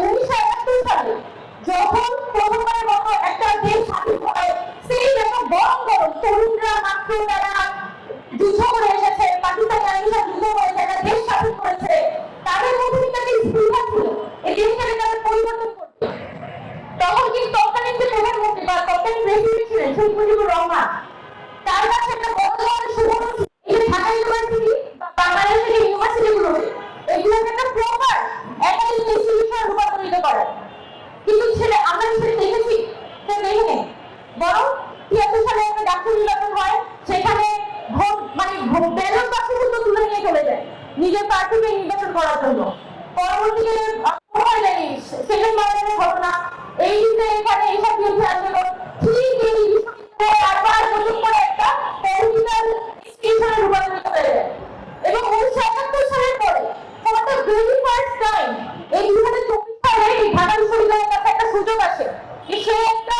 উনিশশো একাত্তর সালে যখন প্রথমবারের মতো একটা সেই করেছে, তাদের মধ্যে কিন্তু একটা তখন কিন্তু তৎকালীন যে প্রধানমন্ত্রী বা তৎকালীন প্রেসিডেন্ট ছিলেন শেখ মুজিবুর রহমান তার কাছে একটা বড় ধরনের সুবর্ণ সুযোগ। এই যে ঢাকা ইউনিভার্সিটি বা বাংলাদেশের যে ইউনিভার্সিটিগুলো এগুলোকে একটা প্রপার একাডেমিক ইনস্টিটিউশনে রূপান্তরিত করা কিন্তু ছেলে আমরা সেটা দেখেছি কেউ দেখে বরং তিয়াত্তর সালে একটা ডাক্তার নির্বাচন হয় সেখানে ভোট মানে ব্যালট বাক্স কিন্তু তুলে নিয়ে চলে যায় নিজের প্রার্থীকে নির্বাচন করার জন্য পরবর্তীতে সেকেন্ড মার্কেটের ঘটনা এই যে এখানে এইসব বিরুদ্ধে আন্দোলন ঠিক এই বিশ্ববিদ্যালয়ে আবার নতুন করে একটা পলিটিক্যাল ইনস্টিটিউশনে রূপান্তরিত হয়ে যায় এবং উনিশশো একাত্তর সালের পরে for the very first time এই দুই হাজার চব্বিশ সালে এই ঢাকা বিশ্ববিদ্যালয়ের কাছে একটা সুযোগ আসে যে সে একটা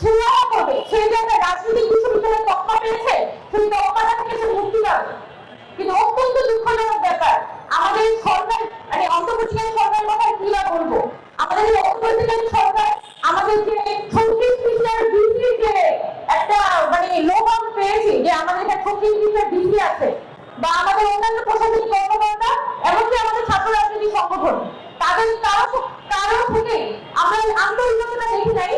সুরাহা করবে সে যে একটা রাজনৈতিক বিশ্ববিদ্যালয়ের তকমা পেয়েছে, সেই তকমাটা থেকে সে মুক্তি পাবে কিন্তু অত্যন্ত দুঃখজনক ব্যাপার, আমাদের সরকার মানে অন্তর্বর্তীকালীন সরকারের কথা কি বা বলব? আমাদের এই অন্তর্বর্তীকালীন সরকার আমাদের ছত্রিশ ডিসির যে একটা মানে লোকাম পেয়েছি, যে আমাদের একটা ছত্রিশ পৃষ্ঠার ডিসি আছে, বা আমাদের অন্যান্য প্রশাসনিক কর্মকর্তা, এমনকি আমাদের ছাত্র রাজনৈতিক সংগঠন, তাদের তারা কারও থেকে আমরা আন্তরিকতা দেখি নাই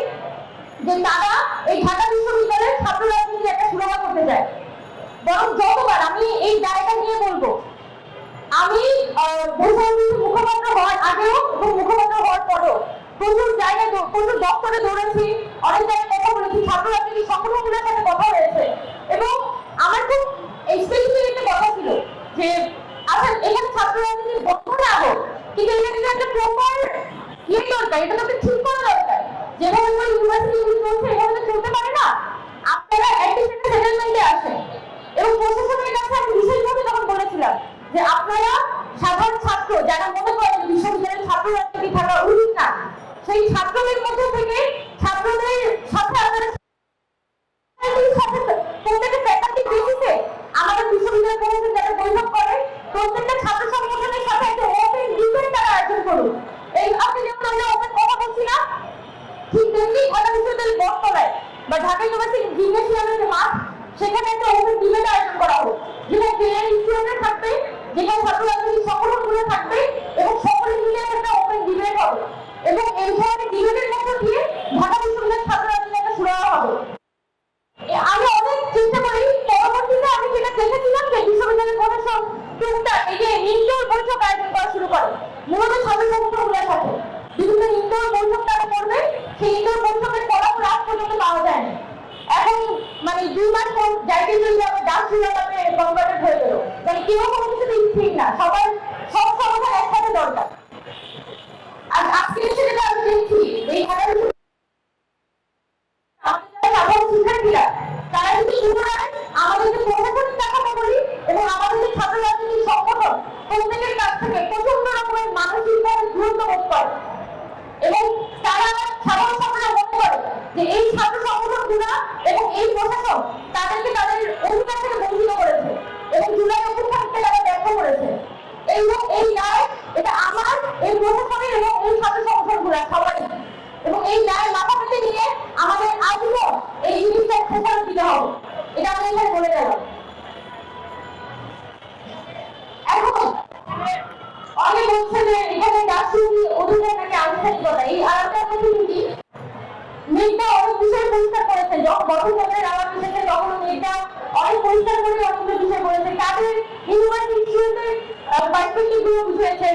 যে তারা এই ঢাকা বিশ্ববিদ্যালয়ের ছাত্র রাজনীতির একটা সুরাহা করতে চায় বরং যতবার আমি এই জায়গা নিয়ে বলব, আমি মুখপাত্র হওয়ার আগেও এবং মুখপাত্র হওয়ার পরেও প্রচুর জায়গায় প্রচুর দপ্তরে দৌড়েছি, অনেক জায়গায় কথা বলেছি ছাত্র রাজনীতি সংগঠনগুলোর সাথে কথা হয়েছে। এবং আমার খুব স্পেসিফিক একটা কথা ছিল যে আচ্ছা এখানে ছাত্র রাজনীতি বন্ধ না কিন্তু কিন্তু একটা প্রপার ইয়ে দরকার, এটা তো একটা যেভাবে আমরা ইউনিভার্সিটি চলছে এভাবে চলতে পারে না, আপনারা একই সাথে সেটেলমেন্টে আসেন এবং প্রশাসনের কাছে আমি বিশেষভাবে তখন বলেছিলাম যে আপনারা সাধারণ ছাত্র, যারা মনে করেন বিশ্ববিদ্যালয়ের ছাত্র রাজনীতি থাকা উচিত না, সেই ছাত্রদের মধ্যে থেকে বা ঢাকা ইউনিভার্সিটি যে মাঠ সেখানে একটা ওপেন ডিবেট আয়োজন করা হোক, যেখানে জেনারেল স্টুডেন্টরা থাকবে, যেখানে ছাত্র রাজনৈতিক সংগঠনগুলো থাকবে, এবং সকলে মিলে একটা ওপেন ডিবেট হবে। এবং এই ধরনের ডিবেটের মধ্য দিয়ে ঢাকা বিশ্ববিদ্যালয়ের ছাত্র একটা সুরাহা হবে। আমি অনেক চেষ্টা করি, পরবর্তীতে আমি যেটা দেখেছিলাম যে বিশ্ববিদ্যালয়ের প্রশাসন টুকটাক এই যে ইনডোর বৈঠক আয়োজন করা শুরু করে, মূলত ছাত্র সংগঠনগুলোর সাথে। বিভিন্ন ইনডোর বৈঠক তারা করবে, সেই ইনডোর মানে দুই মাস যাইতে যদি আবার ডাক সুরাতে কনভার্টেড হয়ে গেল। মানে কেউ কোনো কিছুতে স্থির না, সবার সব সমাধান একসাথে দরকার। আর আজকে সেটা আমি দেখছি, এই এবং যে কাছ থেকে মানসিকভাবে বোধ করে। এবং তারা সাধারণ ছাত্ররা মনে করে যে এই ছাত্র সংগঠনগুলো এবং এই প্রশাসন তাদেরকে তাদের অধিকার থেকে বঞ্চিত করেছে এবং জুলাই অভ্যুত্থানকে তারা ব্যর্থ করেছে। এই এই রায় এটা আমার, এই প্রশাসনের এবং এই ছাত্র সংগঠনগুলো সবাই এবং এই রায় মাথা পেতে নিয়ে আমাদের আজীবন এই জিনিসটা খোঁচানো দিতে হবে। এটা আমি এখানে বলে গেলাম। এখন অনেক বলছে যে এখানে রাষ্ট্রীয় পরিষ্কার করে অনেকগুলো বিষয় বলেছে তাদের ইউনিভার্সিটি স্টুডেন্টের পার্সপেক্টিভগুলো বুঝিয়েছে